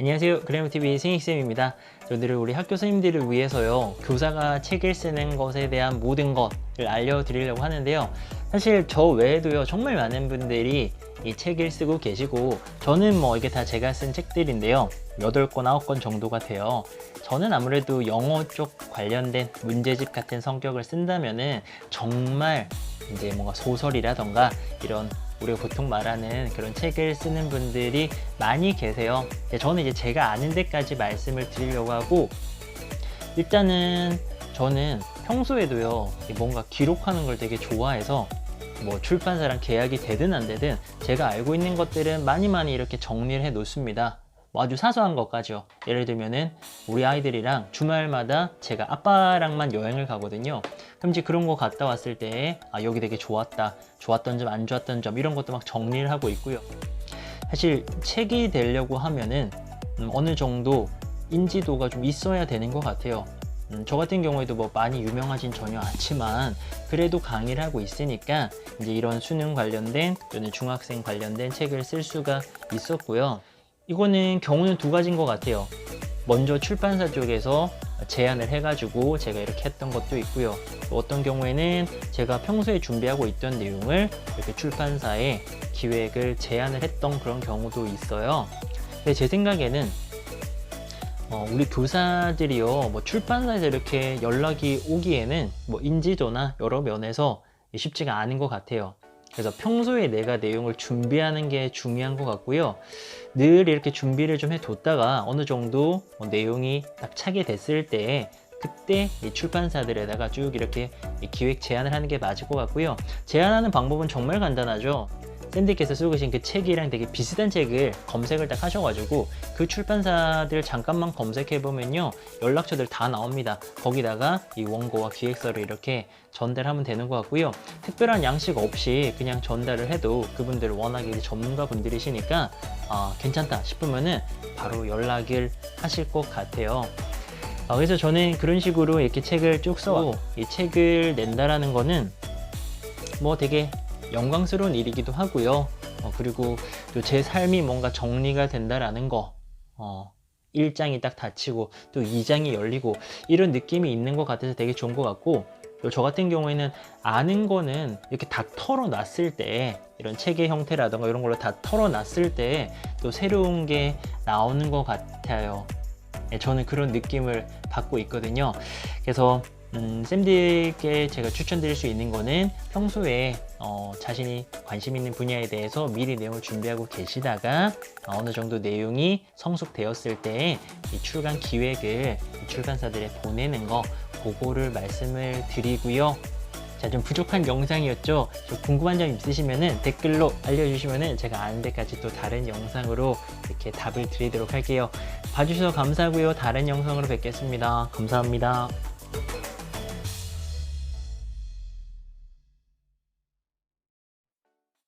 안녕하세요. 그래머TV 승익쌤입니다. 오늘은 우리 학교 선생님들을 위해서요. 교사가 책을 쓰는 것에 대한 모든 것을 알려드리려고 하는데요. 사실 저 외에도요. 정말 많은 분들이 이 책을 쓰고 계시고 저는 뭐 이게 다 제가 쓴 책들인데요. 8권, 9권 정도가 돼요. 저는 아무래도 영어 쪽 관련된 문제집 같은 성격을 쓴다면은 정말 이제 뭔가 소설이라던가 이런 우리가 보통 말하는 그런 책을 쓰는 분들이 많이 계세요. 근데 저는 이제 제가 아는 데까지 말씀을 드리려고 하고 일단은 저는 평소에도요 뭔가 기록하는 걸 되게 좋아해서 뭐 출판사랑 계약이 되든 안 되든 제가 알고 있는 것들은 많이 많이 이렇게 정리를 해 놓습니다. 뭐 아주 사소한 것까지요. 예를 들면은 우리 아이들이랑 주말마다 제가 아빠랑만 여행을 가거든요. 그럼 이제 그런 거 갔다 왔을 때 아, 여기 되게 좋았다. 좋았던 점, 안 좋았던 점 이런 것도 막 정리를 하고 있고요. 사실 책이 되려고 하면은 음, 어느 정도 인지도가 좀 있어야 되는 것 같아요. 음, 저 같은 경우에도 뭐 많이 유명하진 전혀 않지만 그래도 강의를 하고 있으니까 이제 이런 수능 관련된 또는 중학생 관련된 책을 쓸 수가 있었고요. 이거는 경우는 두 가지인 것 같아요. 먼저 출판사 쪽에서 제안을 해가지고 제가 이렇게 했던 것도 있고요. 또 어떤 경우에는 제가 평소에 준비하고 있던 내용을 이렇게 출판사에 기획을 제안을 했던 그런 경우도 있어요. 근데 제 생각에는 어, 우리 교사들이요, 뭐 출판사에서 이렇게 연락이 오기에는 뭐 인지도나 여러 면에서 쉽지가 않은 것 같아요. 그래서 평소에 내가 내용을 준비하는 게 중요한 것 같고요. 늘 이렇게 준비를 좀 해뒀다가 어느 정도 뭐 내용이 딱 차게 됐을 때 그때 이 출판사들에다가 쭉 이렇게 이 기획 제안을 하는 게 맞을 것 같고요. 제안하는 방법은 정말 간단하죠. 샌디께서 쓰고 계신 그 책이랑 되게 비슷한 책을 검색을 딱 하셔가지고 그 출판사들 잠깐만 검색해 보면요 연락처들 다 나옵니다. 거기다가 이 원고와 기획서를 이렇게 전달하면 되는 것 같고요. 특별한 양식 없이 그냥 전달을 해도 그분들 워낙에 이제 전문가 분들이시니까 아, 괜찮다 싶으면은 바로 연락을 하실 것 같아요. 아, 그래서 저는 그런 식으로 이렇게 책을 쭉 써고 이 책을 낸다라는 거는 뭐 되게 영광스러운 일이기도 하고요. 어, 그리고 또 제 삶이 뭔가 정리가 된다라는 거. 어, 1장이 딱 닫히고 또 2장이 열리고 이런 느낌이 있는 것 같아서 되게 좋은 것 같고 또 저 같은 경우에는 아는 거는 이렇게 다 털어놨을 때 이런 책의 형태라던가 이런 걸로 다 털어놨을 때 또 새로운 게 나오는 것 같아요. 예, 저는 그런 느낌을 받고 있거든요. 그래서 음, 쌤들께 제가 추천드릴 수 있는 거는 평소에 어, 자신이 관심 있는 분야에 대해서 미리 내용을 준비하고 계시다가 어, 어느 정도 내용이 성숙되었을 때 이 출간 기획을 이 출간사들에 보내는 거 그거를 말씀을 드리고요. 자, 좀 부족한 영상이었죠? 좀 궁금한 점 있으시면은 댓글로 알려주시면은 제가 아는 데까지 또 다른 영상으로 이렇게 답을 드리도록 할게요. 봐주셔서 감사하고요. 다른 영상으로 뵙겠습니다. 감사합니다.